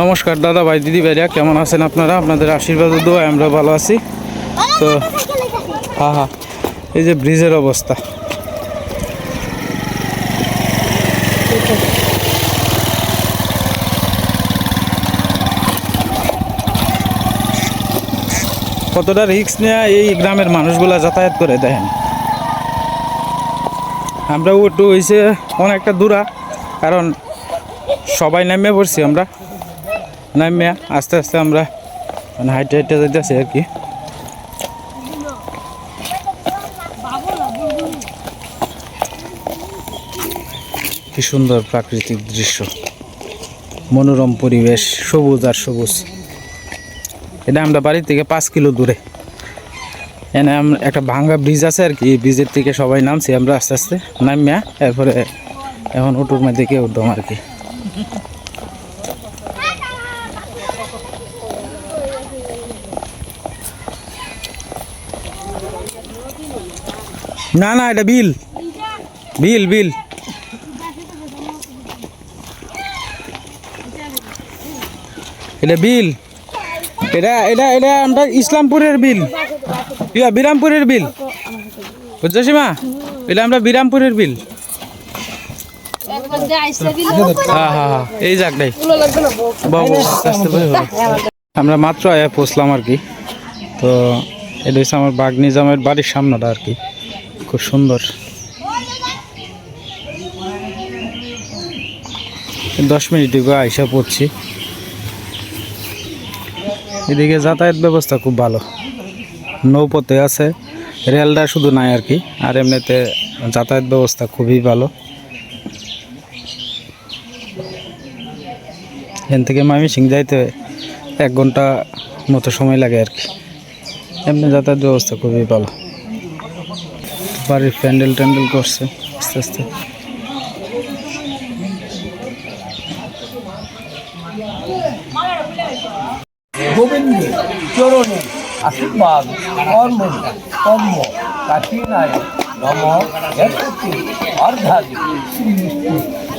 নমস্কার দাদা ভাই, দিদি ভাইরা, কেমন আছেন আপনারা? আপনাদের আশীর্বাদ দোয়া আমরা ভালো আছি। তো হ্যাঁ হ্যাঁ এই যে ব্রিজের অবস্থা। কতটা রিস্ক নিয়ে এই গ্রামের মানুষগুলা যাতায়াত করে দেখেন। আমরা একটু হয়েছে অনেকটা দূরা, কারণ সবাই নামে পড়ছি আমরা। নামে আস্তে আস্তে আমরা মানে হাইটে হাইটে যাইতেছি আর কি। কি সুন্দর প্রাকৃতিক দৃশ্য। মনোরম পরিবেশ, সবুজ আর সবুজ। এটা আমরা বাড়ি থেকে পাঁচ কিলো দূরে। এনে আমরা একটা ভাঙ্গা ব্রিজ আছে আর কি ব্রিজের থেকে সবাই নামছি আমরা আস্তে আস্তে। নামিয়া, এরপরে এখন উটুর মধ্যে কে উঠলাম আর কি। না না, এটা বিল। বিল বিল। এটা বিল। এটা এটা এটা আমরা ইসলামপুরের বিল। ইয়া, বিরামপুরের বিল। বুঝছ সীমা? এটা আমরা বিরামপুরের বিল। এই। আমরা মাত্র আয়া পৌঁছলাম আর কি। তো, এটা হচ্ছে আমার বাঘ নিজামের বাড়ির সামনেটা আর কি। খুব সুন্দর। দশ মিনিট গো আইসা পড়ছি। এদিকে যাতায়াত ব্যবস্থা খুব ভালো। নৌপথে আছে, রেলটা শুধু নাই আর কি, আর এমনিতে যাতায়াত ব্যবস্থা খুবই ভালো। এখান থেকে ময়মনসিং যাইতে এক ঘণ্টা মতো সময় লাগে আর কি। এমনি যাতায়াত ব্যবস্থা খুবই ভালো। বাড়ির প্যান্ডেল ট্যান্ডেল করছে আস্তে আস্তে। গোবিন্দে, চরণে আশীর্বাদ, কর্ম কর্ম কাশীনায় নম যশস্বতী অর্ধাদি শ্রী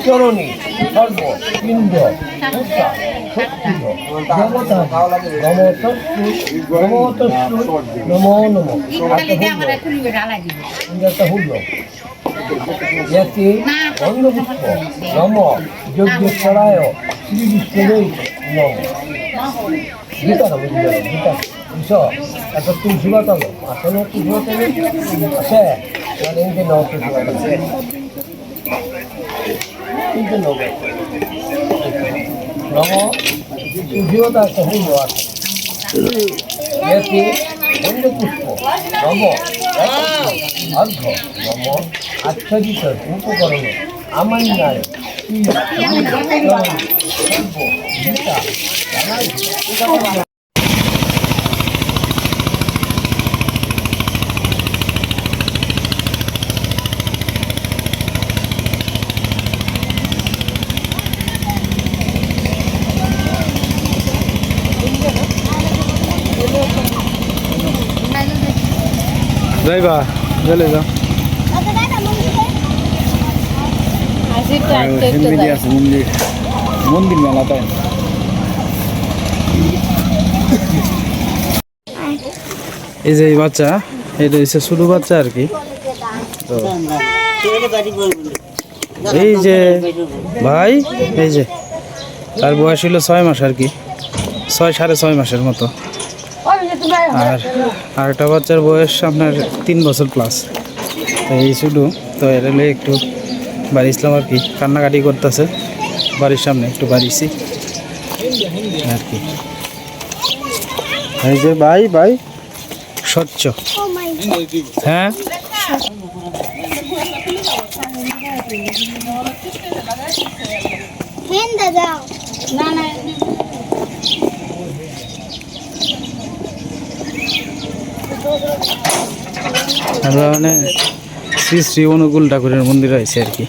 চরণে সর্ব, ইন্দ্র শক্তি নম নম নমো নম একটা হল यति অন্নপুষ্প নম যজ্ঞেশ্বরায় শ্রী বিষ্ণুরে নম গীতা নম গীতা বিষ এত তুলসী বাতাল আছে তুলসী বাতাল আছে মানে এমনি নাও তুলসী বাতাল কিন্তু নম নম অন্নপুষ্প নম অর্ঘ নম আচ্ছাদিত উপকরণ আমান্যায় শ্রী যাইবা চলে যাও মন্দির আছে মন্দির মেলা তাই এই যে এই বাচ্চা এটা হচ্ছে ছোটো বাচ্চা আর কি। তো এই যে ভাই এই যে তার বয়স হলো ছয় মাস আর কি। ছয় সাড়ে ছয় মাসের মতো। আর আরেকটা বাচ্চার বয়স আপনার তিন বছর প্লাস এই শুধু তো এর হলে একটু বাড়ি ইসলাম আর কি। কান্নাকাটি করতেছে বাড়ির সামনে একটু বাড়িছি। আর কি। এই যে ভাই ভাই। স্বচ্ছ। হ্যাঁ? না না। আমরা মানে শ্রী শ্রী অনুকূল ঠাকুরের মন্দির আছে আর কি।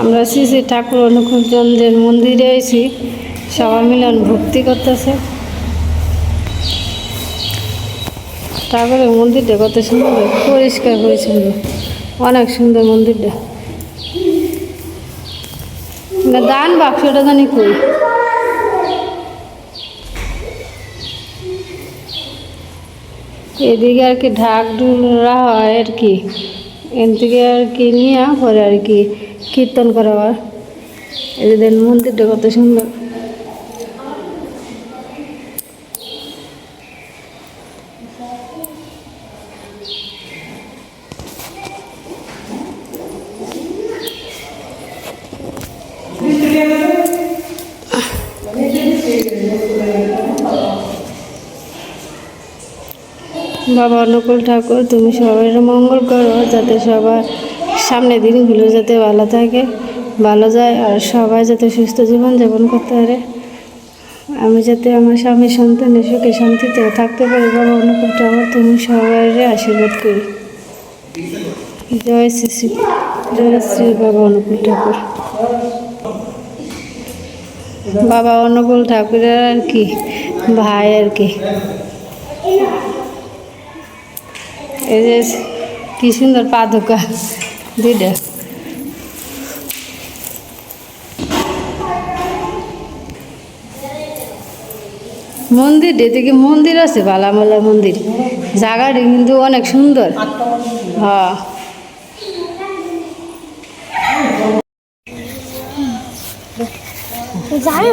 আমরা শ্রী শ্রী ঠাকুর অনুকূলচন্দ্রের মন্দিরে এসেছি সবাই মিলন ভক্তি করতেছে। ঠাকুরের মন্দিরটা কত সুন্দর, পরিষ্কার পরিচ্ছন্ন। অনেক সুন্দর মন্দিরটা। দান বাক্সটা জানি কই? এদিকে আর কি ঢাক ঢুলরা হয় আর কি। এদিকে আর কি নিয়ে পরে আর কি কীর্তন করা হয় এদের মন্দিরটা কত সুন্দর। বাবা অনুকূল ঠাকুর, তুমি সবাই মঙ্গল করো যাতে সবার সামনে দিনগুলো যাতে ভালো থাকে, ভালো যায় আর সবাই যাতে সুস্থ জীবন যাপন করতে পারে। আমি যাতে আমার স্বামী সন্তানের সুখে শান্তিতে থাকতে পারি বাবা অনুকূল ঠাকুর, তুমি সবাই আশীর্বাদ করি। জয় শ্রী শ্রী, জয় শ্রী বাবা অনুকূল ঠাকুর। বাবা অনুকূল ঠাকুরের আর কি, ভাই আর কি। এই যে কি সুন্দর পাদুকা। দুইটা। মন্দির এদিকে মন্দির আছে বালামালা মন্দির। জায়গাটা কিন্তু অনেক সুন্দর। হ্যাঁ। জানো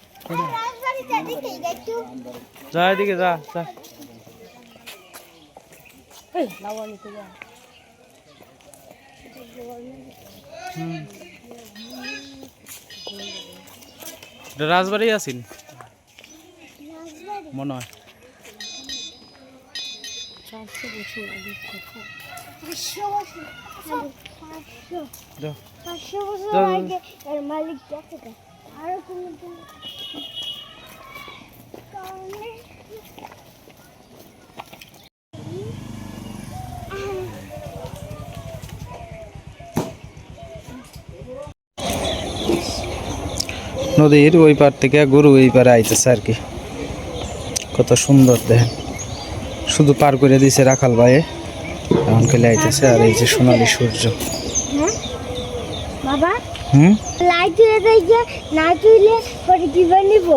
যা এদিকে যা যা। রাজবাড়ি আছেন মনে হয়। পাঁচশো বছর। আগে মালিক আরও কোনো নদীর ওই পার থেকে গরু এই পারে আইতেছে আর কি। কত সুন্দর দেখেন। শুধু পার করে দিয়েছে রাখাল ভাইয়ে এখন খেলে আইতেছে আর এই যে সোনালি সূর্য। বাবা হুম? লাইট দেখে না তুলে পরে কীভাবে নিব।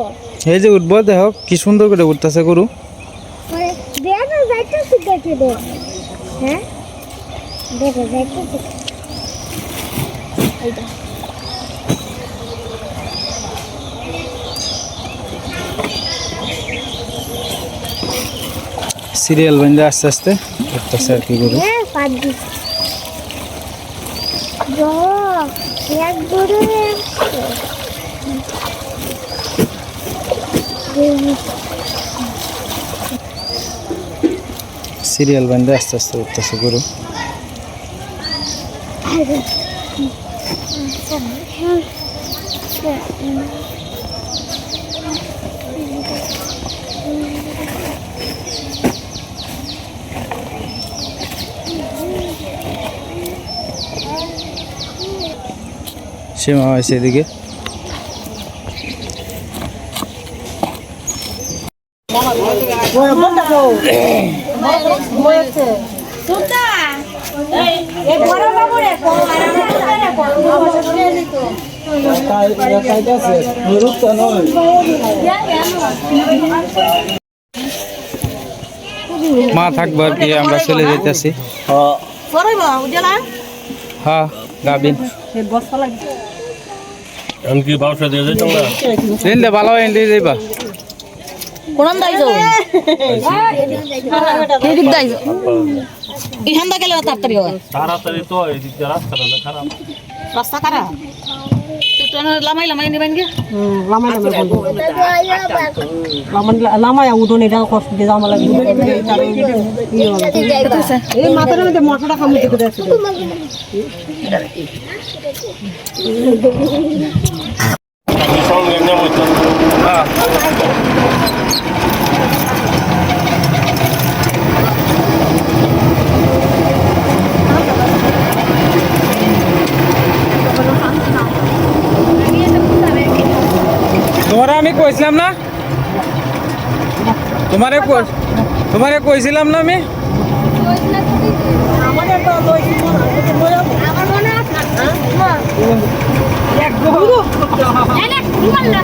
এই যে উঠবো দেখো কি সুন্দর করে উঠতেছে গরু। হ্যাঁ? সিরিয়াল বেঁধে আস্তে আস্তে উঠতেছে আর কি গরু। হ্যাঁ এক গরু সিরিয়াল বেঁধে আস্তে আস্তে উঠতেছে গরু। সীমা হয়েছে এদিকে। মা থাকব আর কি আমরা চলে যেতেছি হ্যাঁ গাবিন এমনকি ব্যবসা দিয়ে যাই তোমরা? ভালো এন্ডি যাইবা। কোন দাইছো এদিক দাইছো ইহানদা গেলে তাড়াতাড়ি হয়। তাড়াতাড়ি তো এই দিক দিয়ে রাস্তাটা খারাপ। রাস্তা তুই লামাই লামাই নিবেন গে। লামায় উদন এটা কষ্ট দিয়ে যাওয়া লাগে। এই মাথার মধ্যে মশাটা কামড় থেকে দেখছে সঙ্গে নেব তো হ্যাঁ তোমারে আমি কইছিলাম না তোমারে কই- তোমারে কইছিলাম না আমি আমার মনে আছে হ্যাঁ এই নে, কি বলল?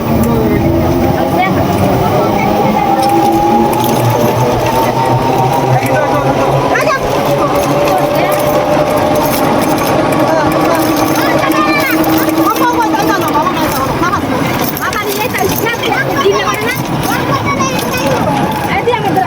বাবা নিয়ে যাই দিলে পারে না এই দিয়ে আমাদের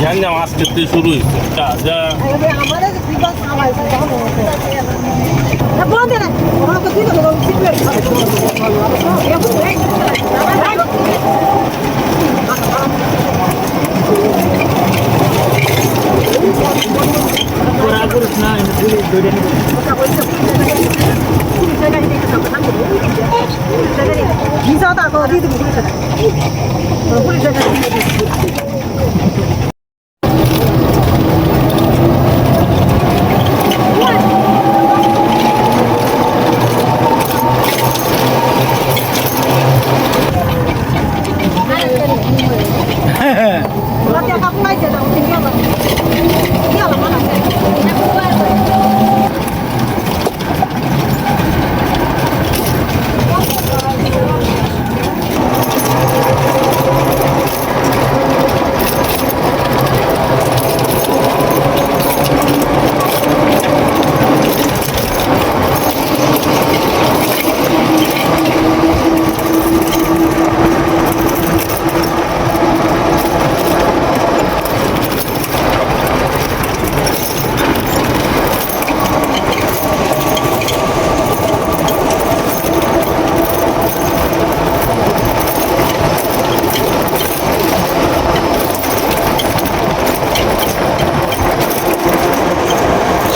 না মাছ খেতে শুরু হয়েছে। যা। যা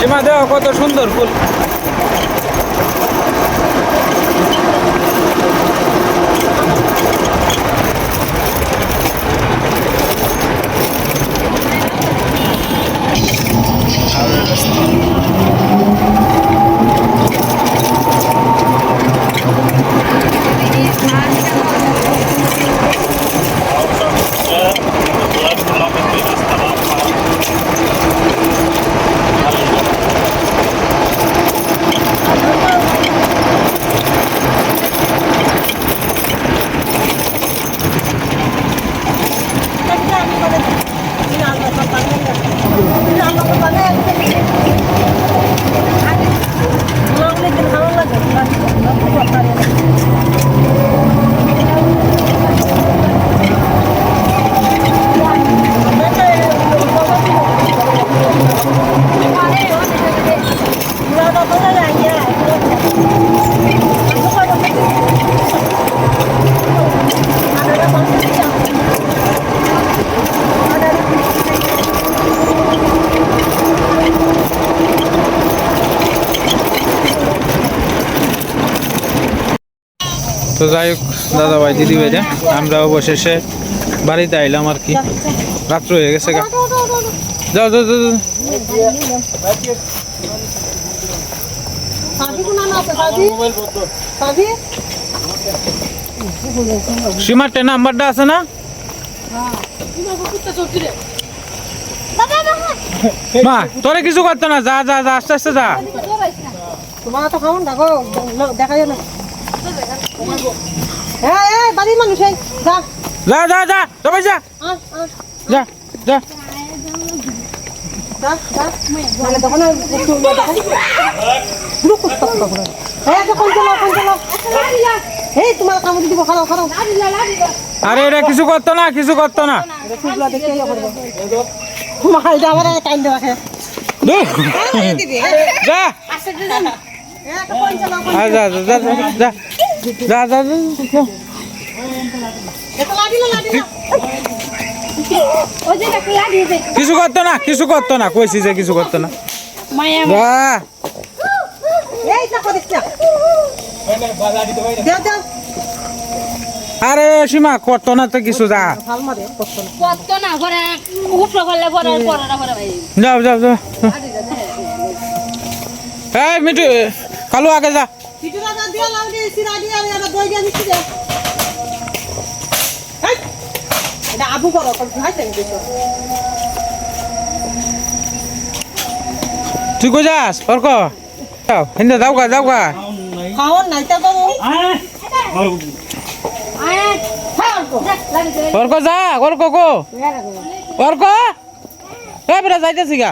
সীমা দেওয়া কত সুন্দর ফুল তো যাই হোক দাদা ভাই দিদি ভাই আমরা অবশেষে বাড়িতে আইলাম আর কি। রাত্র হয়ে গেছে যাও সীমার টে নাম্বারটা আছে না? মা, তোরে কিছু করতো না, যা যা যা, আস্তে আস্তে যা। তোমার তো খাওন দেখো দেখা যায় না। বাড়ির মানুষ যা। যা যা যা তবে যা। যা যা। মানে তখন আরে এটা কিছু করতো না কিছু করতো না। যা। যা যা যা। যা যা কিছু করতো না কিছু করতো না কইছি যে কিছু করতো না। আরে সীমা করতো না তো কিছু যা। যাও যাও যাও এই মিটু কালু আগে যা। পিটুরা না দিয়া লাউ দিয়ে সিরা দিয়ে আমি এটা দই দিয়ে দিচ্ছি দে। এটা আবু করো ভাই তাই দিছো তুই কই যাস? অর্ক হিন্দে যাও গা যাও গা। খাওন নাই তা বাবু অর্ক যা অর্ক কো অর্ক এ বেটা যাইতেছি গা।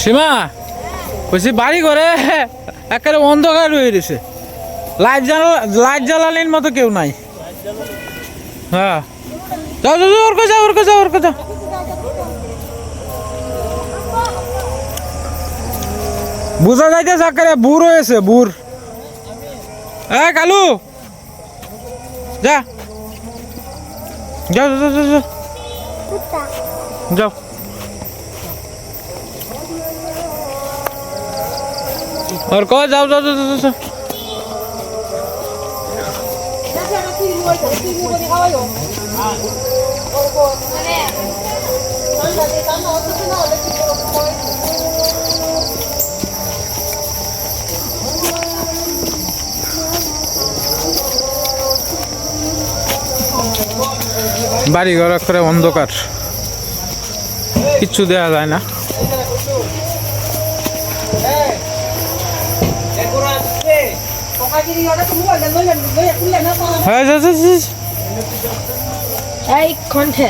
সীমা বলছি বাড়ি ঘরে একেবারে অন্ধকার হয়ে গেছে। লাইট জ্বালা লাইট জ্বালালির মতো কেউ নাই। হ্যাঁ। যাও যাও ওর কাছে যাও ওর কাছে যাও ওর কাছে। বুঝা যাইতেছে একেবারে বুড় হয়েছে বুড়। এ কালু। যা। যাও যাও যাও, যাও যাও। और को जाओ जाओ जाओ जाओ जाओ বাড়ি ঘর করে অন্ধকার কিচ্ছু দেওয়া যায় না এই কণ্ঠে।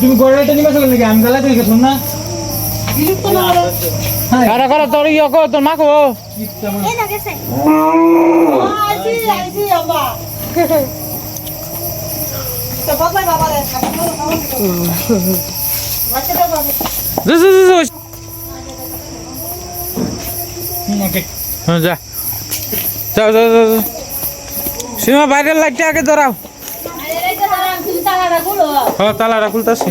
তুমি গড়াইটা নিবা চলে নাকি? আমি গালা তুই না। হ্যাঁ। আরে করো তোর ইয়ে করো তোর মাখো বাবা যা যাও যাও যাও। সীমা বাইরের লাইটটা আগে ধরাও। হ্যাঁ তালাটা খুলতেছি।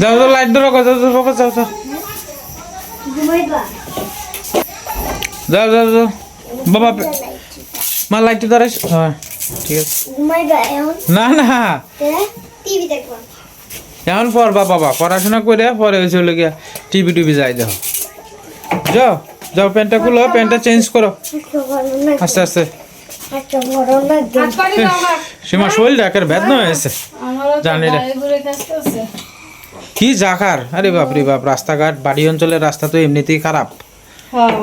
যাও যাও লাইট ধরো যাও যাও বাবা যাও যাও। যাও যাও যাও। বাবা মা লাইটটা ধরাইস হ্যাঁ ঠিক আছে। না না। টিভি দেখবা। এখন পড়বা বাবা পড়াশোনা করে পরে হয়েছে গিয়া টিভি টিভি যাই যাও। যাও যাও প্যান্টটা খুলো প্যান্টটা চেঞ্জ করো। লাগে আস্তে আস্তে। লাগে সীমা শরীরটা একের বেদনা হয়েছে জানি কাছে কি জাকার আরে বাপ রে বাপ রাস্তাঘাট বাড়ি অঞ্চলের রাস্তা তো এমনিতেই খারাপ। হ্যাঁ।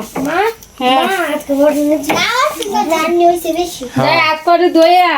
হ্যাঁ আজকে বড় জানি হইছে বেশি হ্যাঁ হাত করে দইয়া